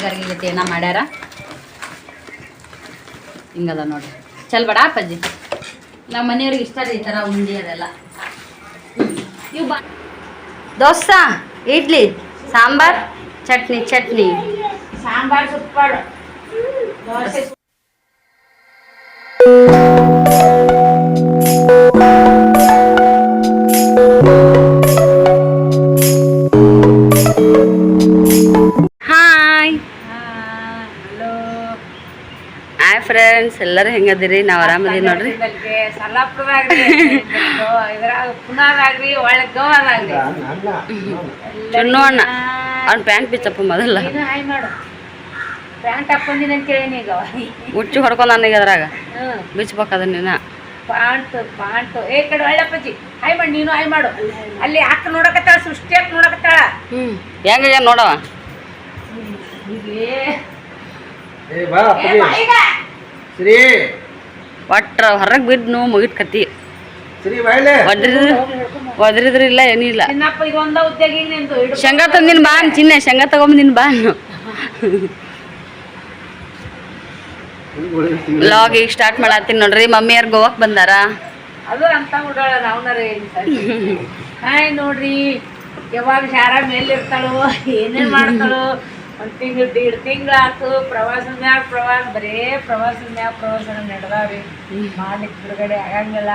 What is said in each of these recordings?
ಹುಡುಗರಿಗೆ ಜೊತೆ ಏನ ಮಾಡ್ಯಾರ? ಹಿಂಗದ ನೋಡ್ರಿ. ಚಲ್ ಬೇಡ ಅಪ್ಪಾಜಿ. ನಮ್ಮ ಮನೆಯವ್ರಿಗೆ ಇಷ್ಟ ರೀ ಈ ತರ ಉಂಡಿ ಅದೆಲ್ಲ. ದೋಸೆ ಇಡ್ಲಿ, ಸಾಂಬಾರ್, ಚಟ್ನಿ ಚಟ್ನಿ. ಸಾಂಬಾರ್ ಸೂಪರ್. ದೋಸೆ ಫ್ರೆಂಡ್ಸ್ ಎಲ್ಲರೂ ಹೆಂಗದಿರಿ? ನಾವು ಆರಾಮದೀವಿ ನೋಡ್ರಿ. ಚುಣ್ಣು ಅಣ್ಣ. ಅವ್ನ ಪ್ಯಾಂಟ್ ಬಿಚ್ಚಪ್ಪ ಮೊದಲ. ನೀನು ಹಾಯ್ ಮಾಡು. ಪ್ಯಾಂಟ್ ಹಾಕೊಂಡಿನಿ ಅಂತ ಕೇಳೀನಿ ಈಗ. ಹುಚ್ಚು ಹೊಡ್ಕೊಂಡು ನನಗೆ ಅದ್ರಾಗ. ಹ್ಮ್ ಬಿಚ್ಬೇಕು ಅದನ್ನ ನೀನ ಪಾಂಟ್ ಪಾಂಟ್ ಏ ಕಡೆ ಒಳ್ಳೆ ಅಪ್ಪಾಜಿ. ಹಾಯ್ ಮಾಡಿ ನೀನು ಹಾಯ್ ಮಾಡು. ಅಲ್ಲಿ ಅಕ್ಕ ನೋಡಕತ್ತಾಳ ಸೃಷ್ಟಿ ಅಕ್ಕ ನೋಡಕತ್ತಾಳ. ಹ್ಞೂ. ಹೆಂಗ ನೋಡವ? ಏ ಬಾ. ಶ್ರೀ. ಒಟ್ರ ಹೊರಗೆ ಬಿದ್ದು ಮುಗಿದ್ ಕತ್ತಿ. ಶ್ರೀ ಬಾಯ್ಲೆ ಒದ್ರಿದ್ರು ಒದ್ರಿದ್ರು ಇಲ್ಲ ಏನಿಲ್ಲ ಚಿನ್ನಪ್ಪ ಇದು ಒಂದ ಉದ್ಯೋಗ ಈಗ ನಿಂದು ಹಿಡ್ಕೊ. ಶೇಂಗಾ ತಂದಿನ ಬಾ ಅನ್ ಚಿನ್ನೆ ಶೇಂಗಾ ತಗೊಂಬಂದಿನ ಬಾ ಅನ್ನು. ಲಾಗ್ ಈಗ ಸ್ಟಾರ್ಟ್ ಮಾಡತ್ತೀನಿ ನೋಡ್ರಿ ಮಮ್ಮಿಯರ್ ಗೋವಾಕ್ ಬಂದಾರ? ಅದು ಅಂತ ಉಡಾಳ ನಾವ್ನಾರ ಹಾಯ್ ನೋಡ್ರಿ ಯಾವಾಗ ಶಾರ ಮೇಲಿರ್ತಾಳೋ ಏನೇನ್ ಮಾಡ್ತಾಳೋ ಒಂದ್ ತಿಂಗಳು ದೀಡ್ ತಿಂಗಳು ಆತು ಪ್ರವಾಸದ ಮ್ಯಾಗ ಪ್ರವಾಸ ಬರೇ ಪ್ರವಾಸದ ಮ್ಯಾಗ ಪ್ರವಾಸನ ನಡೆದಾವ್ರಿ. ಮಾಡ್ಲಿಕ್ಕೆ ಬಿಡುಗಡೆ ಆಗಂಗಿಲ್ಲ.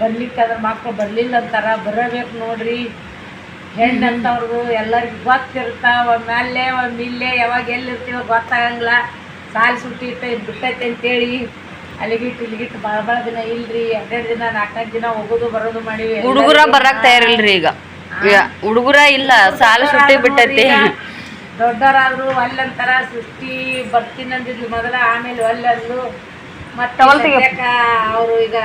ಬರ್ಲಿಕ್ಕೆ ಅದ್ರ ಮಕ್ಳು ಬರ್ಲಿಲ್ಲ ಅಂತಾರ ಬರಬೇಕು ನೋಡ್ರಿ. ಹೆಣ್ಣು ಅಂತವ್ರದು ಎಲ್ಲರಿಗೂ ಒಮ್ಮೆಲ್ಲೇ ಒಮ್ಮೆ ಇಲ್ಲೇ ಯಾವಾಗ ಎಲ್ಲಿರ್ತೀವೋ ಗೊತ್ತಾಗಂಗಿಲ್ಲ. ಸಾಲು ಸುಟ್ಟಿ ಇಟ್ಟ ಬಿಟ್ಟೈತೆ ಅಂತೇಳಿ ಅಲ್ಲಿಗಿಟ್ಟು ಇಲ್ಲಿಗಿಟ್ಟು ಭಾಳ ಭಾಳ ದಿನ ಇಲ್ರಿ. ಎರಡೆರಡು ದಿನ ನಾಲ್ಕೈದು ದಿನ ಹೋಗೋದು ಬರೋದು ಮಾಡಿವಿ. ಹುಡುಗರ ಬರಕ್ ತಯಾರಿಲ್ರಿ ಈಗ. ಈಗ ಹುಡುಗರ ಇಲ್ಲ ಸಾಲ ಸುಟ್ಟಿ ಬಿಟ್ಟೈತಿ. ದೊಡ್ಡವರಾದ್ರು ಅಲ್ಲಂತರ ಸೃಷ್ಟಿ ಬರ್ತೀನಿ ಅಂದಿದ್ಲು ಮೊದಲ ಆಮೇಲೆ ಅಲ್ಲಂದು. ಮತ್ತೆ ಅವರು ಈಗ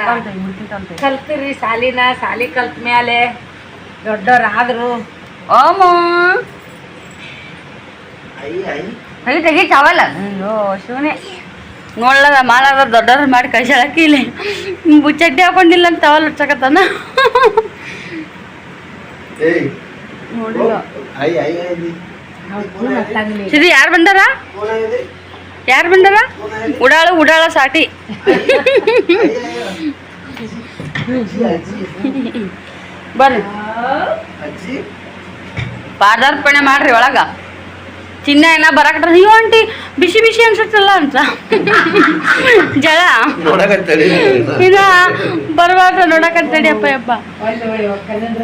ಕಲ್ತಿರಿ ಸಾಲಿನ ಸಾಲಿ ಕಲ್ತ ಮೇಲೆ ದೊಡ್ಡವರಾದ್ರು. ಓಮ. ಅಯ್ಯ ತೆಗಿ ಚಾವಲ್ಲ. ಅಯ್ಯೋ ಶಿವನೇ. ನೋಡ್ಲದ ಮಾಲಾದ ದೊಡ್ಡವ್ರ ಮಾಡಿ ಕಳ್ಸಾಳಕ್ಕೆ ಇಲ್ಲಿ. ಬುಚ್ಚಡ್ಡಿ ಹಾಕೊಂಡಿಲ್ಲ ಅಂತ ತವಲ್ ಹಚ್ಚಕತ್ತಾನ? ಏಯ್. ನೋಡಿಲ್ಲ. ಐ ಐ ಐ ದಿ ಗೊತ್ತಾಗ್ಲಿ ಸಿರಿ ಯಾರು ಬಂದಾರ? ಇದೆ ಯಾರು ಬಂದಾರ? ಉಡಾಳು, ಉಡಾಳ ಸಾಟಿ. ಬರ್ರಿ ಪಾದಾರ್ಪಣೆ ಮಾಡ್ರಿ ಒಳಗ. ಚಿನ್ನ ಏನ ಬರಾಕಟ್ರ ಅಯ್ಯೋ, ಆಂಟಿ, ಬಿಸಿ ಬಿಸಿ ಅನ್ಸತ್ತಲ್ಲ ಅಂತ. ಜಳ. ಇದ, ಬರ್ಬಾರ್ದು ನೋಡಕತ್ತಡಿ ಅಪ್ಪ ಯಪ್ಪ ಒಳ್ಳೆ ಒಳ್ಳೆ ಕಲ್ಲಂದ್ರ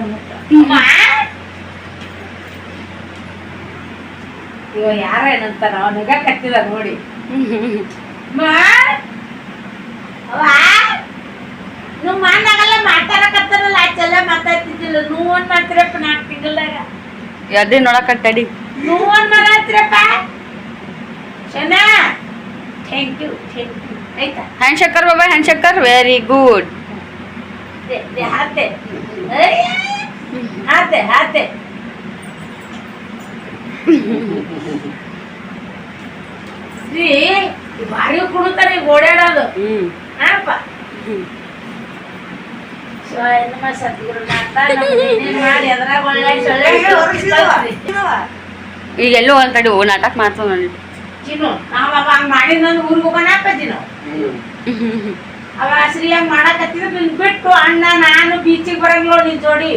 ಇವ ಯಾರ ಏನಂತ ನಾವು ನಗ ಕಟ್ಟಿದ ನೋಡಿ. ನೀವು ಮಾಡಾಗಲ್ಲ ಮಾತಾಡಕತ್ತಾರಲ್ಲ ಆಚೆಲ್ಲ ಮಾತಾಡ್ತಿದ್ದಿಲ್ಲ. ನೀವು ಮಾಡ್ತಿರಪ್ಪ ನಾಲ್ಕು ತಿಂಗಳಾಗ ಎದ್ದಿ ನೋಡಕತ್ತಡಿ ನೀವು ಮಾಡತ್ತಿರಪ್ಪ ಚೆನ್ನ ಥ್ಯಾಂಕ್ ಯು ಥ್ಯಾಂಕ್ ಯು ಆಯ್ತಾ? ಹ್ಯಾಂಡ್ ಶಕ್ಕರ್ ಬಾಬಾ ಹ್ಯಾಂಡ್ ಶಕ್ಕರ್ ವೆರಿ ಗುಡ್ ಹಾತೆ. ಹಾತೆ ಹಾತೆ ಶ್ರೀ ಈ ಭಾರಿ ಕುಣಿತಾರೆ ಈಗ ಓಡಾಡೋದು ಹ್ಮ್ ಹಾಪ ಶಿವಾಯ ನಮಃ ಸದ್ಗುರುನಾಥ ನಮ್ಗೆ ಏನೇನ್ ಮಾಡಿ ಕುಣಿತಾರೆ ಒಳ್ಳೆ ಓಡಾಡೋದು ಹೊರಸ್ಕೊಳ್ರಿ. ಈಗ ಎಲ್ಲೋ ಒಂದ್ ಕಡೆ ಓ ನಾಟಕ ಮಾಡ್ತಾವ ನೋಡಿ ಅವ ಶ್ರೀ ಹಂಗ್ ಮಾಡಕತ್ತಿದ್ರೆ ನಿನ್ ಬಿಟ್ಟು ಅಣ್ಣ ನಾನು ಬೀಚಿಗೆ ಬರಂಗಿಲ್ಲ ನಿನ್ ಜೋಡಿ.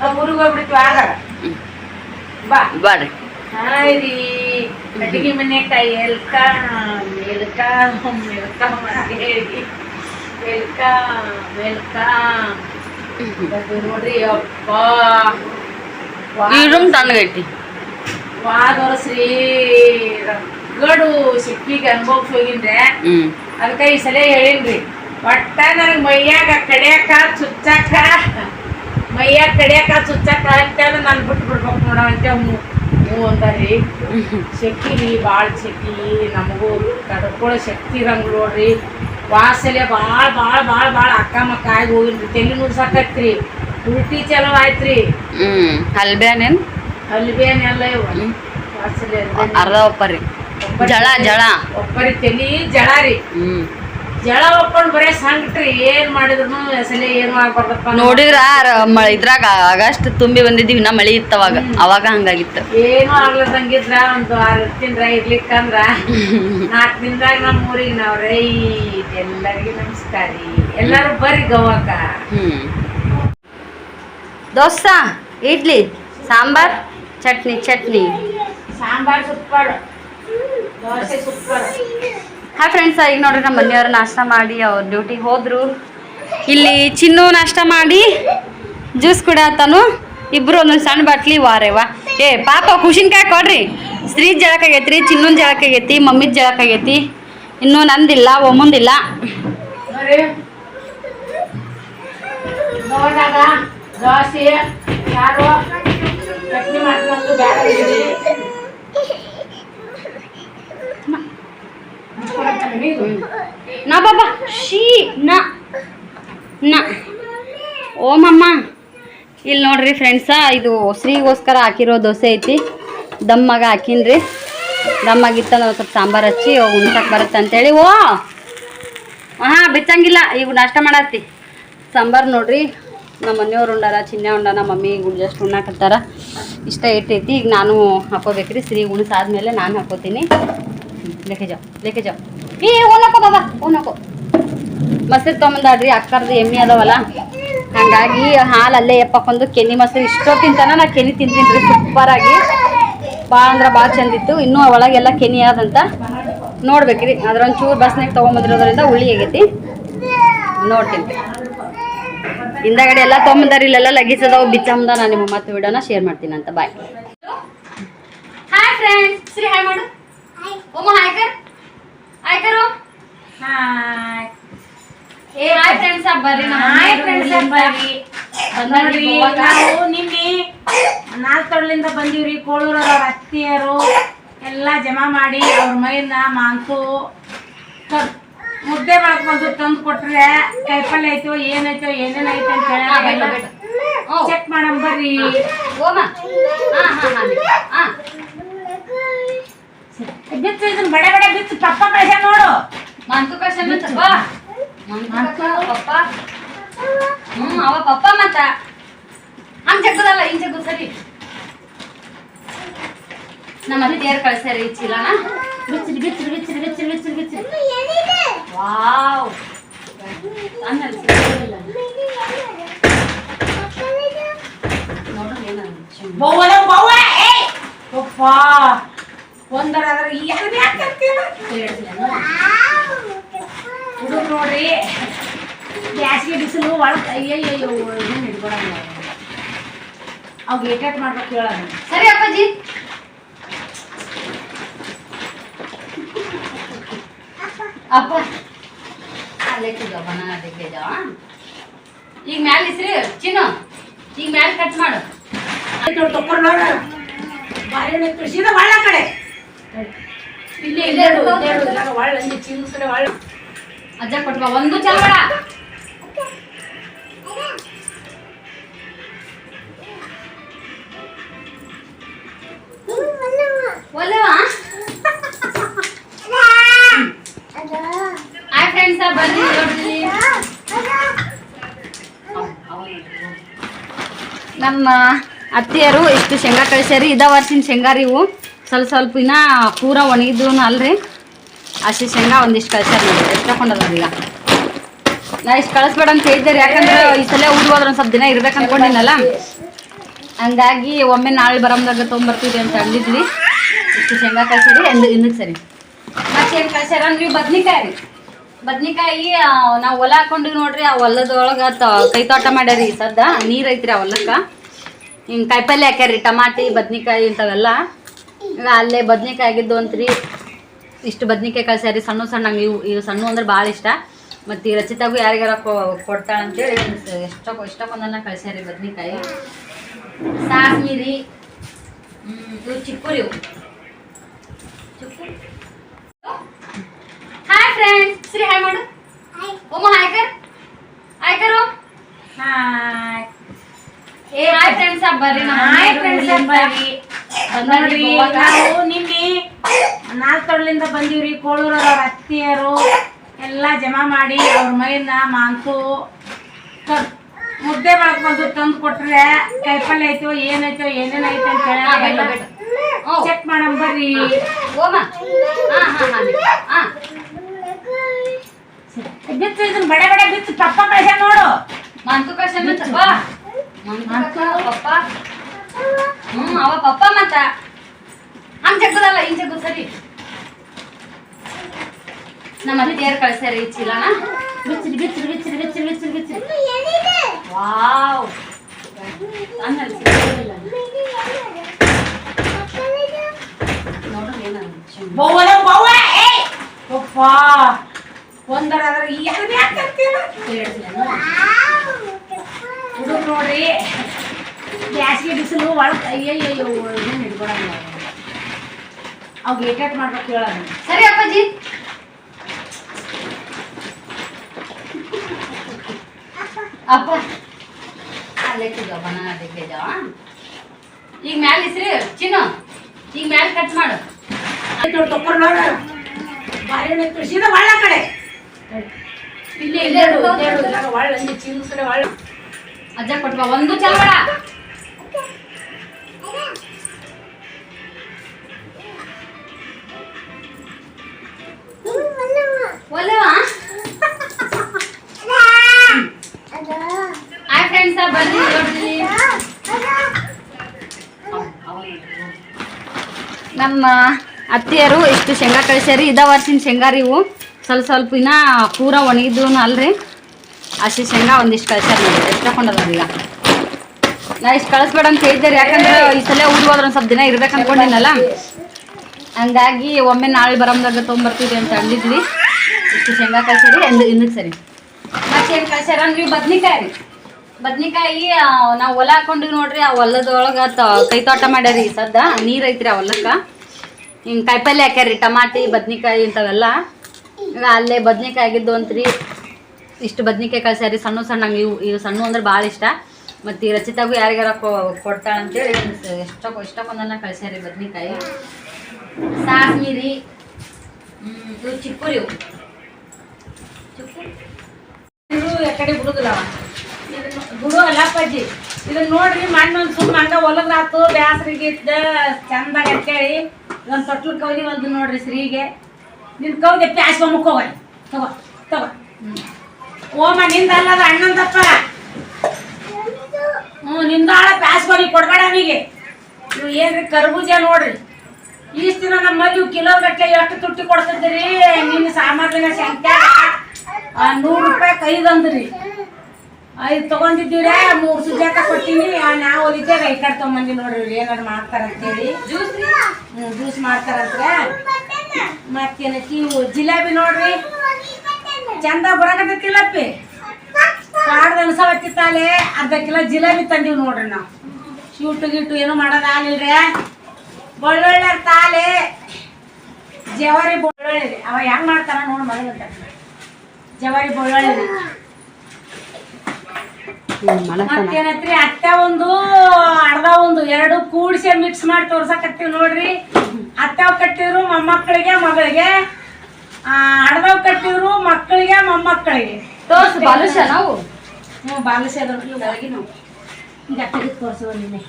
ನಾವ್ ಊರಿಗೆ ಹೋಗ್ಬಿಡ್ತೀವಿ ಆಗ. ಬರ್ರಿ ಹಾಯ್ ರೀ. ಅಡಿಗೆ ಮನೆ ಕೈ ಎಲ್ಕ ಮೇಲ್ಕ ಮೇಲ್ಕ ಹೇಳಿ. ಮೇಲ್ಕ ಅದು ನೋಡ್ರಿ ಅಪ್ಪ. ಈ ರೂಮ್ ತಣ್ಣಗೈತಿ ವಾದವ್ರ ಶ್ರೀ ಗಡು ಸಿಕ್ಕಿಗೆ ಅನ್ಭವ್ಸ್ ಹೋಗಿಂದೆ. ಅದಕ್ಕೆ ಈ ಸಲ ಹೇಳಿನ್ರಿ. ಒಟ್ಟ ನನಗೆ ಮೈಯಾಗ ಕಡಿಯಾಕ ಚುಚ್ಚಾಕ ಮೈಯಾಗ ಕಡಿಯಾಕ ಚುಚ್ಚಾಕ ಅಂತೇಳಿ ನಾನು ಬಿಟ್ಟು ಬಿಡ್ಬೇಕು ನೋಡ ಅಂತ ಹ್ಞೂ ಅಂದಾರಿ. ಶಕ್ತಿ ರೀ ಭಾಳ ಶಕ್ತಿ ನಮಗೂ ತಡ್ಕೊಳ್ಳೋ ಶಕ್ತಿ ಇರಂಗ್ ನೋಡ್ರಿ. ವಾಸಲೆ ಭಾಳ ಭಾಳ ಭಾಳ ಭಾಳ ಅಕ್ಕ ಮಕ್ಕ ಆಗಿ ಹೋಗಿನ್ರಿ. ತಲೆ ನುಡ್ಸಾಕತ್ರಿ ಉಲ್ಟಿ ಚಲೋ ಆಯ್ತ್ರಿ. ಹ್ಮ್ ಹಲ್ಬ್ಯಾನೇನ್? ಹಲ್ಬೇನೆಲ್ಲ ಇವ. ವಾಸಲೆ ಅರ್ಧ ಒಪ್ಪರಿ ಜಳ ಜಳ. ಒಬ್ಬರಿ ತಲೆ ಜಳ ರೀ. ಹ್ಮ್. ಜಳ ಒಪ್ಕೊಂಡು ಬರೇ ಸಂಕಟ್ರಿ ಏನ್ ಮಾಡಿದ್ರು ಹೆಸಲೆ ಏನು ಆಗ್ಬಾರ್ದಪ್ಪ. ನೋಡಿದ್ರ ಇದ್ರಾಗ ಆಗಸ್ಟ್ ತುಂಬಿ ಬಂದಿದ್ದೀವಿ ಇನ್ನ ಮಳಿ ಇತ್ತು ಅವಾಗ ಅವಾಗ ಹಂಗಾಗಿತ್ತು. ಏನು ಆಗ್ಲದಂಗಿದ್ರ ಒಂದು ಆರು ತಿಂದ್ರ ಇರ್ಲಿಕ್ಕಂದ್ರ ನಾಲ್ಕು ದಿನದಾಗ ನಮ್ಮ ಊರಿಗೆ ನಾವ್ ರೈಟ್ ಎಲ್ಲರಿಗೂ ನಮಸ್ಕಾರ ಎಲ್ಲಾರು ಬರ್ರಿ ಗವಾಕ dosa dosa idli sambar chutney chutney. Sambar super dosa super hi friends ಈಗ ನೋಡ್ರಿ ನಮ್ಮ ಮನೆಯವ್ರು ನಾಷ್ಟ ಮಾಡಿ, ಅವ್ರ ಡ್ಯೂಟಿಗೆ ಹೋದ್ರು. ಇಲ್ಲಿ ಚಿನ್ನು ನಾಷ್ಟ ಮಾಡಿ ಜ್ಯೂಸ್ ಕುಡಿಯತ್ತಾನು ಇಬ್ರು ಒಂದೊಂದು ಸಣ್ಣ ಬಾಟ್ಲಿ ವಾರೇವ. ಏ, ಪಾಪ ಖುಷಿನ್ಕಾಯಿ ಕೊಡ್ರಿ. ಸ್ತ್ರೀ ಜಳಕಾಗೈತ್ರಿ ಚಿನ್ನೂನ್ ಜಳಕಾಗೈತಿ ಮಮ್ಮಿದ್ ಜಳಕಾಗೈತಿ ಇನ್ನೂ ನಂದಿಲ್ಲ, ಒಮ್ಮಂದಿಲ್ಲ. ಬರ್ರಿ ಗೋವಾದಾಗ ದೋಸೆ ಯಾರು ಚಟ್ನಿ ಮಾಡ್ಕೊಂಡು ಬ್ಯಾಡ ಇದ್ದೀರಿ. ನಾ ಬಾಬಾ ಶೀ, ನಾ ನಾ. ಓಮಮ್ಮ ಇಲ್ಲಿ ನೋಡ್ರಿ ಫ್ರೆಂಡ್ಸ ಇದು ಶ್ರೀಗೋಸ್ಕರ ಹಾಕಿರೋ ದೋಸೆ ಐತಿ. ದಮ್ಮಾಗ ಹಾಕಿನ್ರಿ. ದಮ್ಮಾಗಿತ್ತಂದ್ರೆ ಒಂದು ಸ್ವಲ್ಪ ಸಾಂಬಾರು ಹಚ್ಚಿ ಉಣ್ಸಕ್ಕೆ ಬರುತ್ತೆ ಅಂತೇಳಿ. ಓ! ಹಾಂ ಬಿಚ್ಚಂಗಿಲ್ಲ. ಈಗ ನಾಷ್ಟ ಮಾಡತ್ತಿ. ಸಾಂಬಾರು ನೋಡ್ರಿ. ನಮ್ಮ ಮನೆಯವ್ರು ಉಂಡಾರ, ಚಿನ್ನ ಉಂಡಾನ ಮಮ್ಮಿ ಗುಡ್ ಉಣ್ಣಾಕತ್ತಾರ ಇಷ್ಟ ಇಟ್ಟೈತಿ. ಈಗ ನಾನು ಹಾಕೋಬೇಕ್ರಿ. ಶ್ರೀ ಉಣಿಸಾದ್ಮೇಲೆ ನಾನು ಹಾಕೋತೀನಿ. ಲೇಕೆ ಜಾವ್ ಲೇಕೆ ಜಾವ್ ಏ ಓನಕೋ ಬಾಬಾ ಓನಕೋ ಮೊಸರು ತೊಗೊಂಬಂದಾಡ್ರಿ ಅಕ್ಕರ್ದು ಎಮ್ಮೆ ಅದಾವಲ್ಲ. ಹಂಗಾಗಿ ಹಾಲು ಅಲ್ಲೇ ಎಪ್ಪಕ್ಕೊಂದು ಕೆನಿ ಮೊಸರು ಇಷ್ಟೊತ್ತಿನ ತನಕ ನಾ ಕೆನಿ ತಿಂತೀನಿ ರೀ ಸೂಪರಾಗಿ. ಭಾಳ ಅಂದ್ರೆ ಭಾಳ ಚಂದಿತ್ತು ಇನ್ನೂ ಒಳಗೆಲ್ಲ ಕೆನಿ ಆದಂತ ನೋಡ್ಬೇಕ್ರಿ. ಅದ್ರೊಂದು ಚೂರು ಬಸ್ನಾಗ ತೊಗೊಂಬಂದಿರೋದ್ರಿಂದ ಹುಳಿ ಆಗೈತಿ. ನೋಡ್ತೀನಿ. ಹಿಂದಗಡೆ ಎಲ್ಲ ತೊಗೊಂಬಂದಾರ ಇಲ್ಲೆಲ್ಲ ಲಗೇಜ್ ಅದಾವ. ಬಿಚ್ಚಂದ ನಾನು ನಿಮ್ಮ ಮತ್ತೆ ವಿಡಿಯೋನ ಶೇರ್ ಮಾಡ್ತೀನಿ ಅಂತ bye. Hi friends Shri hi ಮಾಡು. ಓಮ ಹಾಯ್ ಕರ್. ಹಾಯ್ ಕರು ಹಾಯ್ ಏ ಹಾಯ್ ಫ್ರೆಂಡ್ಸ್ ಬರ್ರಿ ಹಾಯ್ ಫ್ರೆಂಡ್ಸ್ ಊರಿಂದ ಬರ್ರಿ ಬಂದಾರ್ರಿ ನೋಡ್ರಿ ಗೋವಾಕ. ನಾವು ನಿನ್ನೆ ನಾಲ್ಕೊಡ್ಲಿಂದ ಬಂದೀವ್ರಿ. ಕೋಳೂರ್ ಅತ್ತಿಯರು ಎಲ್ಲ ಜಮಾ ಮಾಡಿ ಅವ್ರ ಮೈನ ಮಾಂಸು ಕ- ಮುದ್ದೆ ಮಾಡಕ್ ಬಂದು ತಂದು ಕೊಟ್ರೆ ಕೈಪಲ್ಯ ಐತೋ ಏನೈತೋ ಏನೇನ್ ಐತೆ ಅಂತ ಹೇಳಿ. ಚೆಕ್ ಮಾಡಮ್ ಬರ್ರಿ. ಓಮ ಹಾ ಹಾ ಹಾ. ಹಾ. ಬಿತ್ತು ಇದನ್ನ ಬಡೆ ಬಡೆ ಬಿತ್ತು ಪಪ್ಪ ಕಳ್ಸ ನೋಡು ಮಂತು ಕಷ್ಟ ಬಾ ಮಂತು ಪಪ್ಪ ಹ್ಮ್ ಅವ ಪಪ್ಪ ಮತ್ತ ಹಂಗ್ ಜಗ್ಗದಲ್ಲ ಹಿಂಗ್ ಜಗ್ಗು ಸರಿ ನಮ್ಮ ಅತ್ತಿಯರ್ ಕಳ್ಸ್ಯಾರಿ ಈ ಚೀಲನ ಬಿಚ್ಚಿರಿ ಬಿಚ್ಚಿರಿ ಬಿಚ್ಚಿರಿ ಬಿಚ್ಚಿರಿ ಬಿಚ್ಚಿರಿ ಬಿಚ್ಚಿರಿ ವಾವ್ ಅನ್ನಲ್ಲಿ ಸಿಕ್ಕಿಲ್ಲ. ನೋಡ್ರಿ ಏನಂತ ಚಿನ್ನ. ಬೌವಲ ಬೌವ ಏಯ್ ಪಪ್ಪ ಒಂದರ ನೋಡ್ರಿ. ಬ್ಯಾಸಿಗೆ ಬಿಸಿಲು, ಒಳಗೆ ಅಯ್ಯಯ್ಯೋ ಹಿಡ್ಕೊಳಂಗ ಅವ್ ಏಟೇಟ್ ಮಾಡ್ಬೇಕು ಹೇಳೋದು ಸರಿ ಅಪ್ಪಾಜಿ. ಅಪ್ಪ. ಈಗ ಮ್ಯಾಲ ಇಸ್ರಿ, ಚಿನ್ನು. ಈಗ ಮ್ಯಾಲ ಕಟ್ ಮಾಡು. ತಕ್ಕೊಂಡು ಬಾರಿ ಕೃಷಿದ ಒಳ್ಳ ಕಡೆ. ಇಲ್ಲಿ ಇಲ್ಲೇ ಅಜ್ಜ ಕೊಟ್ಬಾ ಒಂದು ಚಲ್ಬೇಡ ಹಾಯ್ ಫ್ರೆಂಡ್ಸ ಬನ್ನಿ ನಮ್ಮ ಅತ್ತಿಯರು, ಇಷ್ಟು ಶೇಂಗಾ ಕಳಿಸ್ಯಾರಿ, ಇದ ವರ್ಷಿನ ಶೇಂಗಾರಿವು ಸ್ವಲ್ಪ ಸ್ವಲ್ಪ ಇನ್ನ ಪೂರ ಒಣಗಿದ್ದು ಅಲ್ರಿ. ಹಸಿ ಶೇಂಗಾ ಒಂದಿಷ್ಟು ಕಳ್ಸ್ಯಾರ ನೋಡಿ ಎಷ್ಟು ತಗೊಂಡದ ನಾ ಇಷ್ಟು ಕಳಿಸ್ಬೇಡ ಅಂತ ಹೇಳಿದ್ದೆ ಯಾಕಂದ್ರೆ ಈ ಸಲ ಊರಿಗೆ ಒಂದು ಸ್ವಲ್ಪ ದಿನ ಇರ್ಬೇಕು ಅನ್ಕೊಂಡಿನಲ್ಲ. ಹಂಗಾಗಿ ಒಮ್ಮೆ ನಾಳೆ ಬರಮ್ದಾಗ ತೊಗೊಂಬರ್ತೀವಿ ಅಂತ ಅಂದಿದ್ವಿ. ಇಷ್ಟು ಶೇಂಗಾ ಕಳ್ಸ್ಯಾರಿ ಎಂದು ಇನ್ನಕ್ಕೆ ಸರಿ. ಮತ್ತೆ ಏನು ಕಳ್ಸ್ಯಾರ? ನೀವು ಬದ್ನಿಕಾಯಿ ರೀ. ಬದ್ನಿಕಾಯಿ ನಾವು ಹೊಲ ಹಾಕೊಂಡಿವಿ ನೋಡ್ರಿ. ಆ ಹೊಲದೊಳಗೆ ಕೈ ತೋಟ ಮಾಡ್ಯಾರಿ ಸದ್ದ. ನೀರು ಐತ್ರಿ ಆ ಹೊಲಕ್ಕೆ. ಹಿಂಗೆ ಕಾಯಿಪಲ್ಲೆ ಹಾಕ್ಯಾರಿ. ಟಮಾಟಿ, ಬದ್ನಿಕಾಯಿ ಇಂಥವೆಲ್ಲ. ಈಗ ಅಲ್ಲೇ ಬದ್ನೆಕಾಯಿ ಆಗಿದ್ದು ಅಂತ್ರಿ. ಇಷ್ಟು ಬದ್ನೆಕಾಯಿ ಕಳ್ಸ್ಯಾರಿ ಸಣ್ಣ ಸಣ್ಣ ಇವು ಇವು ಸಣ್ಣ ಅಂದ್ರೆ ಭಾಳ ಇಷ್ಟ. ಮತ್ತು ಈ ರಚಿತಾಗೂ ಯಾರಿಗಾರ ಕೊಡ್ತಾಳೆ ಅಂತೇಳಿ ಎಷ್ಟೋ ಇಷ್ಟಕ್ಕೊಂದನ್ನ ಕಳ್ಸ್ಯಾರಿ ಬದ್ನೆಕಾಯಿ. ಸಾಸ್ಮೀರಿ ಇವು ಚಿಕ್ಕೂರಿ ಇವು. ಚಿಕ್ಕು ಹಾಯ್ ಫ್ರೆಂಡ್ಸ್ ಶ್ರೀ ಹಾಯ್ ಮಾಡು. ಓಮ ಹಾಯ್ ಕರ್. ಹಾಯ್ ಕರು. ಹಾಯ್ ಏ ಹಾಯ್ ಫ್ರೆಂಡ್ಸ್ ಬರ್ರಿ. ಹಾಯ್ ಫ್ರೆಂಡ್ಸ್ ಬರ್ರಿ. ನೋಡ್ರಿ. ನಾವು ನಿನ್ನೆ ನಾಲ್ಕೊಡ್ಲಿಂದ ಬಂದೀವ್ರಿ. ಕೋಳೂರ್ ಅವ್ರ ಅತ್ತಿಯರು ಎಲ್ಲ ಜಮಾ ಮಾಡಿ ಅವ್ರ ಮೈನ ಮಾಂಸು ಮುದ್ದೆ ಮುದ್ದೆ ಬಂದು ತಂದು ಕೊಟ್ರೆ ಕೈಪಲ್ಯ ಐತೋ ಏನೈತೋ ಏನೇನ್ ಐತೆ ಅಂತ ಹೇಳಿ. ಚೆಕ್ ಮಾಡಮ್ ಬರ್ರಿ. ಬಿತ್ತು ಇದನ್ನ ಬಡೆ ಬಡೆ ಬಿತ್ತು ತಪ್ಪ ಕಳ್ಸ ನೋಡು. ಮಾಂಸು ಕಷ್ಟ ಪಪ್ಪ. ಹ್ಮ್ ಅವ ಪಪ್ಪ ಮತ್ತ. ಹಂಗ್ ಜಗ್ಗದಲ್ಲ ಹಿಂಗ್ ಜಗ್ಗು ಸರಿ. ನಮ್ಮ ಅತ್ತೆಯರ್ ಕಳ್ಸ್ಯಾರ ಈ ಚೀಲನ ಬಿಚ್ಚಿರಿ ಬಿಚ್ಚಿರಿ ಬಿಚ್ಚಿರಿ ಬಿಚ್ಚಿರಿ ಬಿಚ್ಚಿರಿ ಬಿಚ್ಚಿರಿ. ವಾವ್. ಅನ್ನಲ್ಲಿ ಸಿಕ್ಕಿಲ್ಲ. ನೋಡು ಏನಂತ ಸುಮ್ನೆ. ಬೌವಲ ಬೌವ ಏ ಪಪ್ಪ. ಒಂದರ ಅದ್ರ ಯಾರು ಯಾಕಂತೀರ ಕೇಳಿಸ್ಲೇನು? ಹುಡುಗ ನೋಡ್ರಿ ಗ್ಯಾಸ್ಗೆ ಬಿಸಿಲು ಒಳಗೆ ಅಯ್ಯಯ್ಯೋ ಏನು ಹಿಡ್ಕೊಳಂಗಿಲ್ಲ ಅವಾಗ ಏಟಾಟ್ ಮಾಡ್ಬೇಕು ಕೇಳೋಣ. ಸರಿ ಅಪ್ಪಾಜಿ. ಅಪ್ಪ. ಅಲ್ಲೇ ತಿರ್ಗ ಅದಕ್ಕೆ ಈಗ ಮ್ಯಾಲ ಇಸ್ರಿ ಚಿನ್ನು. ಈಗ ಮ್ಯಾಲ ಕಟ್ ಮಾಡು. ಬಾರಿ ಕೃಷಿ ಒಳ್ಳೆ ಕಡೆ. ಇಲ್ಲಿ ಇಲ್ಲೇ ಒಳ್ಳೆ ಚಿನ್ನ ಕಡೆ ಒಳ್ಳೆ ಅಜ್ಜ ಕೊಟ್ಬಾ ಒಂದು ಚಲಬೇಡ ನಮ್ಮ ಅತ್ತೆಯರು ಇಷ್ಟು ಶೇಂಗಾ ಕಳಿಸ್ಯಾರಿ, ಇದ ವರ್ಷಿನ ಶೇಂಗಾ ರೀ ಇವು. ಸ್ವಲ್ಪ ಸ್ವಲ್ಪ ಇನ್ನ ಪೂರ ಒಣಗಿದ್ವು ಅಲ್ರಿ. ಅಷ್ಟು ಶೇಂಗಾ ಒಂದಿಷ್ಟು ಕಳ್ಸ್ಯಾರ ನೋಡಿ, ಎಷ್ಟು ತಗೊಂಡದ ನಾ ಇಷ್ಟು ಕಳಿಸ್ಬೇಡ ಅಂತ ಹೇಳಿದ್ದಾರೆ ಯಾಕಂದ್ರೆ ಈ ಸಲ ಊರಿಗೆ ಹೋದ್ರೆ ಒಂದು ಸ್ವಲ್ಪ ದಿನ ಇರ್ಬೇಕು ಅನ್ಕೊಂಡಿನಲ್ಲ ಹಂಗಾಗಿ ಒಮ್ಮೆ ನಾಳೆ ಬರಮ್ದಾಗ ತೊಗೊಂಬರ್ತೀವಿ ಅಂತ ಅಂದಿದ್ವಿ. ಇಷ್ಟು ಶೇಂಗಾ ಕಳ್ಸ್ಯಾರಿ ಎಂದು ಇನ್ನಕ್ಕೆ ಸರಿ ಮತ್ತೇನು ಕಳ್ಸ್ಯಾರ? ನೀವು ಬದ್ನಿಕಾಯಿ. ರೀ ಬದ್ನಿಕಾಯಿ ನಾವು ಹೊಲ ಹಾಕೊಂಡಿವಿ ನೋಡ್ರಿ, ಆ ಹೊಲದೊಳಗೆ ಕೈ ತೋಟ ಮಾಡ್ಯಾರಿ ಸದ್ದ, ನೀರು ಐತ್ರಿ ಆ ಹೊಲಕ್ಕೆ. ಹಿಂಗೆ ಕಾಯಿಪಲ್ಲೆ ಹಾಕ್ಯಾರಿ, ಟಮಾಟಿ, ಬದ್ನಿಕಾಯಿ ಇಂಥವೆಲ್ಲ. ಅಲ್ಲೇ ಬದ್ನಿಕಾಯಿ ಆಗಿದ್ದು ಅಂತ್ರಿ ಇಷ್ಟು ಬದ್ನಿಕಾಯಿ ಕಳ್ಸ್ಯಾರಿ ಸಣ್ಣ ಸಣ್ಣ ಇವು ಇವು ಸಣ್ಣ ಅಂದ್ರೆ ಭಾಳ ಇಷ್ಟ. ಮತ್ತು ಈ ರಚಿತಾಗೂ ಯಾರಿಗಾರ ಕೊಡ್ತಾಳೆ ಅಂತೇಳಿ ಎಷ್ಟು ಎಷ್ಟೋ ಎಷ್ಟಕ್ಕೊಂದನ್ನ ರೀ ಬದ್ನಿಕಾಯಿ. ಸಾಸ್ಮಿರಿ ಇವು ಚಿಕ್ಕೂರಿ ಇವು. ಚಿಕ್ಕೂರು? ಕಡೆ ಬಿಡುದಿಲ್ಲ ಬಿಡು ಅಲ್ಲಪ್ಪ ಅಲ್ಲಪ್ಪಾಜಿ ಇದನ್ನ ನೋಡ್ರಿ ಮಣ್ಣು ಒಂದು ಸುಮ್ಮ ಹಂಗ ಬ್ಯಾಸ್ರಿಗೆ ಇದ್ದ ಚಂದಾಗ ಕೇಳಿ ಒಂದು ತೊಟ್ಲು ಕೌದಿ ಒಂದು ನೋಡ್ರಿ ಶ್ರೀಗೆ ನಿನ್ ಕೌದಿ ಪ್ಯಾಸ್ ಮುಖ ಹೋಗಿ. ತಗೋ ತಗೋ. ಓಮ ನಿಂದ ಅಲ್ಲದ ಅಣ್ಣಂದಪ್ಪ. ಹ್ಞೂ ನಿಂದ ಆಳ ಪ್ಯಾಸ್ ಬರಿ ಕೊಡ್ಬೇಡ ಅವನಿಗೆ. ಇವು ಏನ್ರಿ ಕರ್ಬೂಜ ನೋಡ್ರಿ. ಇಷ್ಟು ದಿನ ನಮ್ಮ ಮಗು ಕಿಲೋ ಗಟ್ಟಲೆ ಎಷ್ಟು ತುಟ್ಟಿ ಕೊಡ್ತಿದ್ದೀರಿ? ನಿನ್ನ ಸಾಮಗ್ರಿನ ಸಂಖ್ಯೆ ನೂರು ರೂಪಾಯಿ ಐದು ಅಂದ್ರಿ. ಐದು ತಗೊಂಡಿದ್ದೀರ ಮೂರು ಸುಜಾತ ಕೊಟ್ಟಿನಿ ನಾವು ಓದಿದ್ದೇವೆ ಈ ಕಡೆ ತೊಗೊಂಬಂದಿ ನೋಡ್ರಿ ಏನಾರು ಮಾಡ್ತಾರಂತೇಳಿ ಜ್ಯೂಸ್ ಹ್ಞೂ ಜ್ಯೂಸ್ ಮಾಡ್ತಾರಂತ ಮತ್ತೇನಕ್ಕೆ ಇವು ಜಿಲೇಬಿ ನೋಡ್ರಿ. ಚಂದ ಬರಕತ್ತೈತಿಲ್ಲಪ್ಪಿ ಕಾಡ್ದ ಅನ್ಸವತ್ತಿತ್ತಾಲೆ ಅರ್ಧ ಕಿಲೋ ಜಿಲೇಬಿ ತಂದೀವಿ ನೋಡ್ರಿ ನಾವು. ಶೂಟು ಗೀಟು ಏನು ಮಾಡೋದಾಗಲಿಲ್ರಿ ಬಳ್ಳೊಳ್ಳೆ ತಾಲೆ ಜವಾರಿ ಬಳ್ಳೊಳ್ಳೆ ರೀ. ಅವ ಹೆಂಗ್ ಮಾಡ್ತಾನ ನೋಡಿ ಮಗಳಂತ ಜವಾರಿ ಬಳ್ಳೊಳ್ಳೆ ಮತ್ತೇನೈತ್ರಿ ಅತ್ತೆ ಒಂದು ಅರ್ಧ ಒಂದು ಎರಡು ಕೂಡಿಸಿ ಮಿಕ್ಸ್ ಮಾಡಿ ತೋರ್ಸಕತ್ತೀವಿ ನೋಡ್ರಿ. ಅತ್ತವ್ ಕಟ್ಟಿದ್ರು ಮೊಮ್ಮಕ್ಕಳಿಗೆ ಮಗಳಿಗೆ. ಅರ್ಧವ್ ಕಟ್ಟಿದ್ರು ಮಕ್ಕಳಿಗೆ ಮೊಮ್ಮಕ್ಕಳಿಗೆ. ತೋರ್ಸು ಬಾಲುಷ ನಾವು? ಹ್ಞೂ ಬಾಲುಷ ಈಗ ತೆಗೆದು ತೋರಿಸುವ ನಿನ್ನೆ